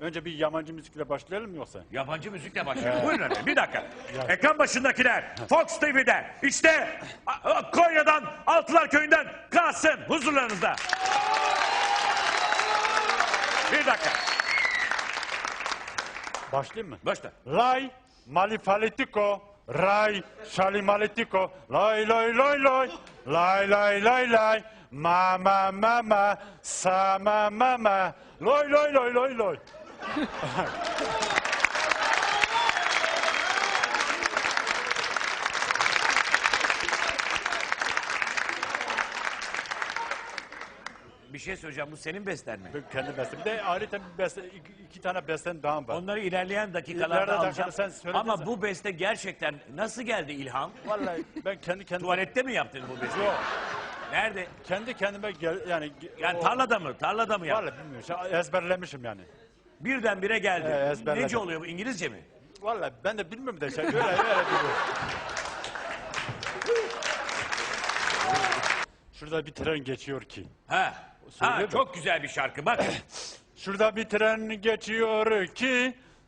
Önce bir yabancı müzikle başlayalım mı yoksa? Yabancı müzikle başlıyor. Buyurun efendim bir dakika. Ekran başındakiler Fox TV'de işte a- a- Konya'dan Altılar Köyü'nden Kasım huzurlarınızda. Bir dakika. Başlayayım mı? Başla. Lay malifalitiko, ray şalimaletiko, lay lay lay lay, lay lay lay lay, ma ma ma ma, sa ma ma ma, lay lay lay lay lay. Bir şey söyleyeceğim bu senin besten mi? Ben kendi bestem. Bir de ayrıca bir beste, iki, iki tane bestem daha var. Onları ilerleyen dakikalarda İleride alacağım. dakikada sen Ama bu beste gerçekten nasıl geldi ilham? Vallahi ben kendi kendime... Tuvalette mi yaptın bu besteyi? Yok, Nerede? kendi kendime gel, yani... Yani o- tarlada mı? Tarlada mı yaptın? Vallahi bilmiyorum. Ezberlemişim yani. Birdenbire geldi. Ezberledim. Nece oluyor bu? İngilizce mi? Vallahi ben de bilmiyorum da şey öyle öyle biliyorum. Şurada bir tren geçiyor ki. Ha. Söyle Ha, mi? çok güzel bir şarkı. Bak. Şurada bir tren geçiyor ki.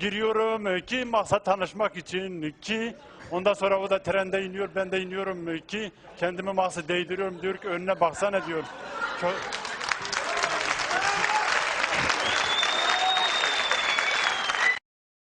giriyorum ki maksat tanışmak için ki ondan sonra o da trende iniyor ben de iniyorum ki kendimi mahsus değdiriyorum diyor ki önüne baksana diyor.